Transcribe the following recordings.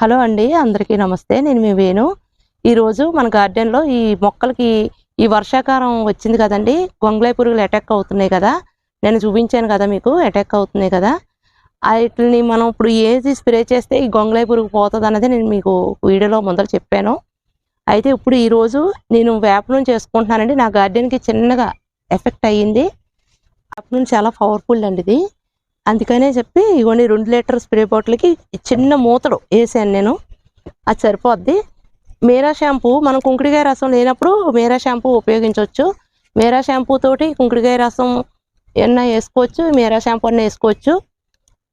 Hello అండి అందరికీ నమస్తే. నేను మీ వేణు. ఈరోజు మన గార్డెన్లో ఈ మొక్కలకి ఈ వర్షాకాలం వచ్చింది కదండి గొంగళాయి పురుగులు అటాక్ అవుతున్నాయి కదా. నేను చూపించాను కదా మీకు అటాక్ అవుతున్నాయి కదా. వాటిని మనం ఇప్పుడు ఏది స్ప్రే చేస్తే ఈ గొంగళాయి పురుగు పోతుంది అన్నది నేను మీకు వీడియోలో ముందర చెప్పాను. అయితే ఇప్పుడు ఈరోజు నేను వేప నుంచి చేసుకుంటున్నానండి. నా గార్డెన్కి చిన్నగా ఎఫెక్ట్ అయ్యింది. వేప నుంచి చాలా పవర్ఫుల్ అండి ఇది. అందుకనే చెప్పి ఇవన్నీ రెండు లీటర్ స్ప్రే బాటిల్కి చిన్న మూతడు వేసాను నేను. అది సరిపోద్ది. మేరా షాంపూ మనం కుంకుడికాయ రసం లేనప్పుడు మేరా షాంపూ ఉపయోగించవచ్చు మేరా షాంపూ తోటి కుంకుడికాయ రసం ఎన్న వేసుకోవచ్చు మేరా షాంపూ అన్న వేసుకోవచ్చు.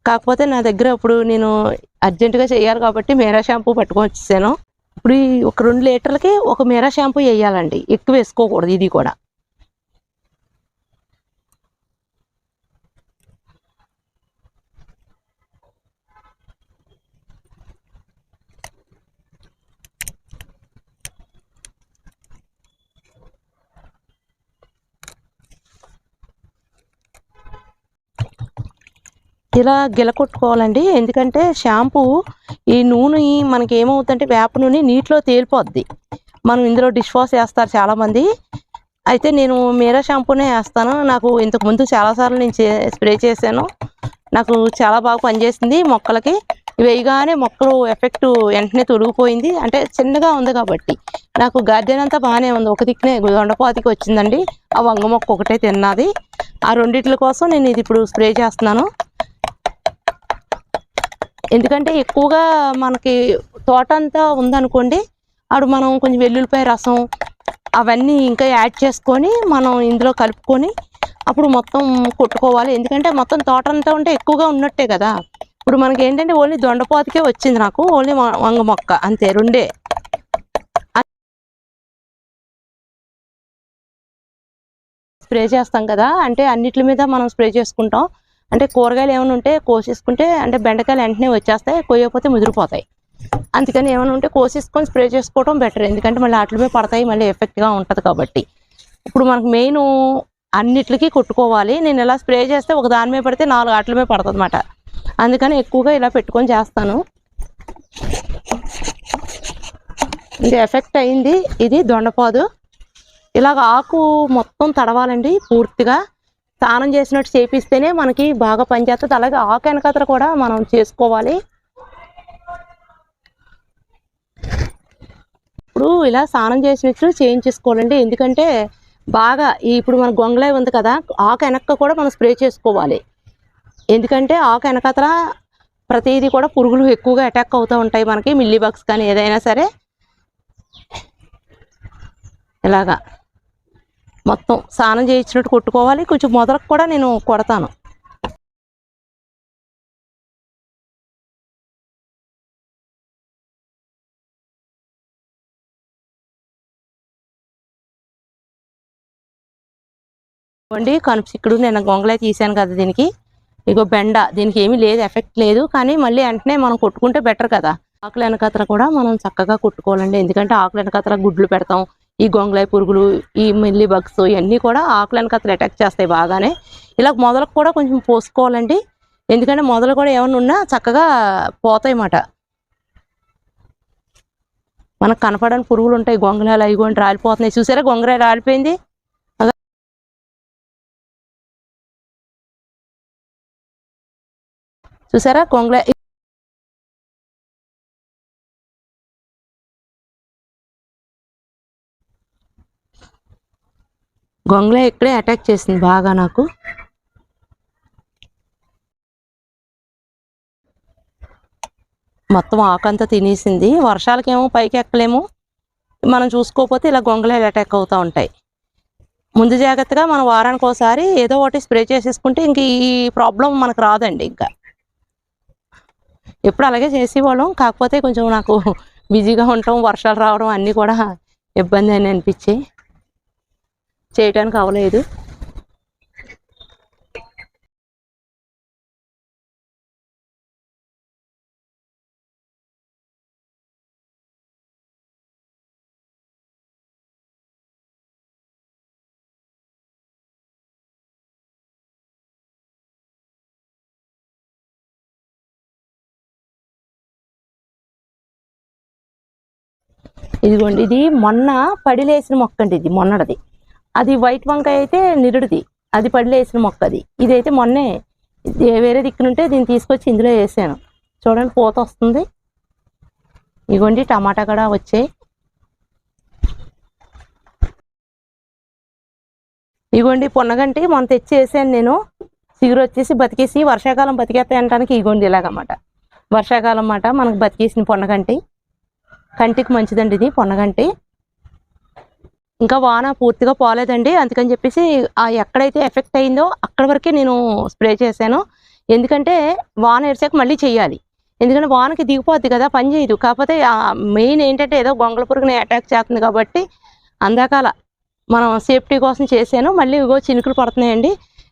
కాకపోతే నా దగ్గర ఇప్పుడు నేను అర్జెంటుగా చేయాలి కాబట్టి మేరా షాంపూ పట్టుకొని వచ్చేసాను. ఇప్పుడు ఈ ఒక రెండు లీటర్లకి ఒక మేరా షాంపూ వేయాలండి. ఎక్కువ వేసుకోకూడదు ఇది కూడా. ఇలా గిలకొట్టుకోవాలండి. ఎందుకంటే షాంపూ ఈ నూనె మనకి ఏమవుతుందంటే వేప నూనె నీటిలో తేలిపోద్ది. మనం ఇందులో డిష్ వాష్ వేస్తారు చాలామంది. అయితే నేను మీరా షాంపూనే వేస్తాను. నాకు ఇంతకు ముందు చాలాసార్లు నేను స్ప్రే చేశాను. నాకు చాలా బాగా పనిచేసింది మొక్కలకి. వేయగానే మొక్కలు ఎఫెక్ట్ వెంటనే తొలగిపోయింది. అంటే చిన్నగా ఉంది కాబట్టి. నాకు గార్డెన్ అంతా బాగానే ఉంది. ఒక దిక్కునే దొండపాతికి వచ్చిందండి. ఆ వంగ మొక్క ఒకటే తిన్నది. ఆ రెండిట్ల కోసం నేను ఇది ఇప్పుడు స్ప్రే చేస్తున్నాను. ఎందుకంటే ఎక్కువగా మనకి తోట అంతా ఉందనుకోండి అప్పుడు మనం కొంచెం వెల్లుల్లిపాయ రసం అవన్నీ ఇంకా యాడ్ చేసుకొని మనం ఇందులో కలుపుకొని అప్పుడు మొత్తం కొట్టుకోవాలి. ఎందుకంటే మొత్తం తోట అంతా ఉంటే ఎక్కువగా ఉన్నట్టే కదా. ఇప్పుడు మనకి ఏంటంటే ఓన్లీ దొండపోతకే వచ్చింది నాకు ఓన్లీ వంగ మొక్క అంతే రెండే. స్ప్రే చేస్తాం కదా అంటే అన్నిటి మీద మనం స్ప్రే చేసుకుంటాం. అంటే కూరగాయలు ఏమైనా ఉంటే కోసేసుకుంటే అంటే బెండకాయలు వెంటనే వచ్చేస్తాయి కొయ్యకపోతే ముదిరిపోతాయి. అందుకని ఏమైనా ఉంటే కోసేసుకొని స్ప్రే చేసుకోవడం బెటర్. ఎందుకంటే మళ్ళీ వాటి మీద పడతాయి మళ్ళీ ఎఫెక్ట్గా ఉంటుంది కాబట్టి. ఇప్పుడు మనకు మెయిన్ అన్నిటికీ కొట్టుకోవాలి. నేను ఇలా స్ప్రే చేస్తే ఒక దాని మీద పడితే నాలుగు ఆటల మీద పడుతుంది అన్నమాట అందుకని ఎక్కువగా ఇలా పెట్టుకొని చేస్తాను. ఇది ఎఫెక్ట్ అయింది. ఇది దొండపాదు. ఇలాగ ఆకు మొత్తం తడవాలండి పూర్తిగా. స్నానం చేసినట్టు చేపిస్తేనే మనకి బాగా పనిచేస్తుంది. అలాగే ఆకు వెనకతర కూడా మనం చేసుకోవాలి. ఇప్పుడు ఇలా స్నానం చేసినట్టు చేయించేసుకోవాలండి. ఎందుకంటే బాగా ఇప్పుడు మన గొంగలే ఉంది కదా ఆకు వెనక్క కూడా మనం స్ప్రే చేసుకోవాలి. ఎందుకంటే ఆకు వెనకతల ప్రతిదీ కూడా పురుగులు ఎక్కువగా అటాక్ అవుతూ ఉంటాయి మనకి. మిల్లీ బగ్స్ కానీ ఏదైనా సరే. ఇలాగా. మొత్తం స్నానం చేయించినట్టు కొట్టుకోవాలి. కొంచెం మొదలకు కూడా నేను కొడతాను. ఇవ్వండి కనుపుసిక్కుడు నేను గొంగలే తీసాను కదా దీనికి. ఇగో బెండ. దీనికి ఏమీ లేదు ఎఫెక్ట్ లేదు. కానీ మళ్ళీ వెంటనే మనం కొట్టుకుంటే బెటర్ కదా. ఆకుల వెనకతర కూడా మనం చక్కగా కొట్టుకోవాలండి. ఎందుకంటే ఆకుల వెనకతర గుడ్లు పెడతాం. ఈ గొంగళాయి పురుగులు ఈ మిల్లీ బగ్స్ ఇవన్నీ కూడా ఆకులను అసలు అటాక్ చేస్తాయి బాగానే. ఇలా మొదలకు కూడా కొంచెం పోసుకోవాలండి. ఎందుకంటే మొదలు కూడా ఏమైనా ఉన్నా చక్కగా పోతాయి అన్నమాట మనకు కనపడని పురుగులు ఉంటాయి గొంగళాలు అవి కొన్ని రాలిపోతున్నాయి. చూసారా గొంగళాయి రాలిపోయింది? చూసారా గొంగళ గొంగళ ఇక్కడే అటాక్ చేసింది బాగా నాకు. మొత్తం ఆకంతా తినేసింది. వర్షాలకేమో పైకి ఎక్కలేము. మనం చూసుకోకపోతే ఇలా గొంగళాలు అటాక్ అవుతూ ఉంటాయి. ముందు జాగ్రత్తగా మనం వారానికి ఒకసారి ఏదో ఒకటి స్ప్రే చేసేసుకుంటే ఇంక ఈ ప్రాబ్లం మనకు రాదండి ఇంకా. ఎప్పుడు అలాగే చేసేవాళ్ళం. కాకపోతే కొంచెం నాకు బిజీగా ఉండటం వర్షాలు రావడం అన్నీ కూడా ఇబ్బంది అని అనిపించాయి. చేయటానికి అవలేదు. ఇదిగోండి ఇది మొన్న పడిలేసిన మొక్క అండి ఇది మొన్నటిది. అది వైట్ వంకాయ అయితే నిరుడిది. అది పడిలేసిన మొక్క అది. ఇదైతే మొన్నే వేరే దిక్కునుంటే దీన్ని తీసుకొచ్చి ఇందులో వేసాను. చూడండి పూత వస్తుంది. ఇగోండి టమాటా కూడా వచ్చాయి. ఇగోండి పొన్నగంటి మొన్న తెచ్చి వేసాను నేను. చిగురు వచ్చేసి బతికేసి వర్షాకాలం బతికేస్తాయి అనడానికి ఇగోండి ఇలాగమాట. వర్షాకాలం మాట మనకు బతికేసిన పొన్నగంటి. కంటికి మంచిదండి ఇది పొన్నగంటి. ఇంకా వాన పూర్తిగా పోలేదండి. అందుకని చెప్పేసి ఆ ఎక్కడైతే ఎఫెక్ట్ అయిందో అక్కడ వరకే నేను స్ప్రే చేశాను. ఎందుకంటే వాన ఎరిసాక మళ్ళీ చేయాలి ఎందుకంటే వానకి దిగిపోద్ది కదా పని చేయదు. కాకపోతే మెయిన్ ఏంటంటే ఏదో గొంగళ పురుగుని అటాక్ చేస్తుంది కాబట్టి అందాకాల మనం సేఫ్టీ కోసం చేశాను. మళ్ళీ ఇగో చినుకులు పడుతున్నాయండి.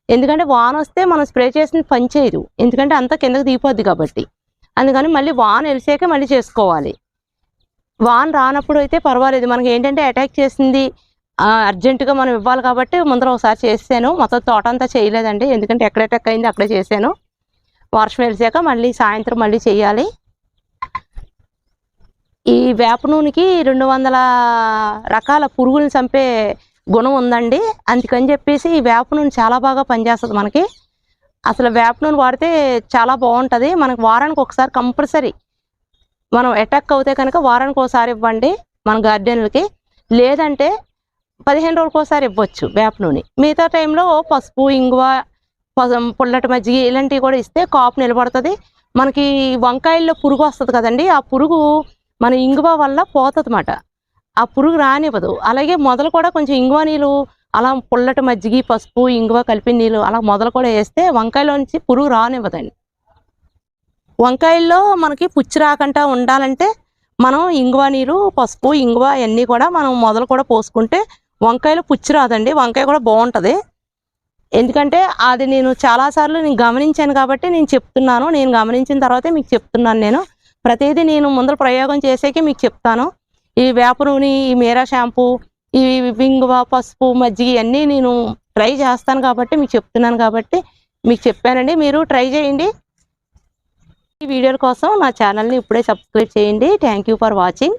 ఎందుకంటే వాన వస్తే మనం స్ప్రే చేసిన పని చేయదు. ఎందుకంటే అంతా కిందకి దిగిపోద్ది కాబట్టి. అందుకని మళ్ళీ వాన వెలిసాక మళ్ళీ చేసుకోవాలి. వాన్ రానప్పుడు అయితే పర్వాలేదు. మనకి ఏంటంటే అటాక్ చేసింది అర్జెంటుగా మనం ఇవ్వాలి కాబట్టి ముందర ఒకసారి చేసాను మొత్తం తోట అంతా చేయలేదండి. ఎందుకంటే ఎక్కడ అటాక్ అయింది అక్కడే చేశాను వర్షం వెలిసాక మళ్ళీ సాయంత్రం మళ్ళీ చేయాలి. ఈ వేప నూనెకి రెండు వందల రకాల పురుగులను చంపే గుణం ఉందండి. అందుకని చెప్పేసి ఈ వేప నూనె చాలా బాగా పనిచేస్తుంది మనకి. అసలు వేప నూనె వాడితే చాలా బాగుంటుంది. మనకు వారానికి ఒకసారి కంపల్సరీ మనం అటాక్ అవుతే కనుక వారానికి ఒకసారి ఇవ్వండి మన గార్డెన్లకి లేదంటే పదిహేను రోజులకు ఒకసారి ఇవ్వచ్చు వేప నూనె మిగతా టైంలో పసుపు ఇంగువ ప- పుల్లటి మజ్జిగ ఇలాంటివి కూడా ఇస్తే కాపు నిలబడుతుంది. మనకి వంకాయల్లో పురుగు వస్తుంది కదండి ఆ పురుగు మన ఇంగువ వల్ల పోతుంది అన్నమాట ఆ పురుగు రానివ్వదు. అలాగే మొదలు కూడా కొంచెం ఇంగువ నీళ్ళు అలా పుల్లటి మజ్జిగి పసుపు ఇంగువ కలిపి నీళ్ళు అలా మొదలు కూడా వేస్తే వంకాయలోంచి పురుగు రానివ్వదండి. వంకాయల్లో మనకి పుచ్చి రాకుండా ఉండాలంటే మనం ఇంగువ నీరు పసుపు ఇంగువ అన్నీ కూడా మనం మొదలు కూడా పోసుకుంటే వంకాయలు పుచ్చి రాదండి. వంకాయ కూడా బాగుంటుంది. ఎందుకంటే అది నేను చాలాసార్లు నేను గమనించాను కాబట్టి నేను చెప్తున్నాను. నేను గమనించిన తర్వాతే మీకు చెప్తున్నాను నేను. ప్రతిదీ నేను ముందర ప్రయోగం చేసేకి మీకు చెప్తాను. ఈ వేప నూనె ఈ మీరా షాంపూ ఈ వింగువ పసుపు మజ్జిగ ఇవన్నీ నేను ట్రై చేస్తాను కాబట్టి మీకు చెప్తున్నాను కాబట్టి మీకు చెప్పానండి. మీరు ట్రై చేయండి. ఈ వీడియోల కోసం నా ఛానల్ని ఇప్పుడే సబ్స్క్రైబ్ చేయండి. Thank you for watching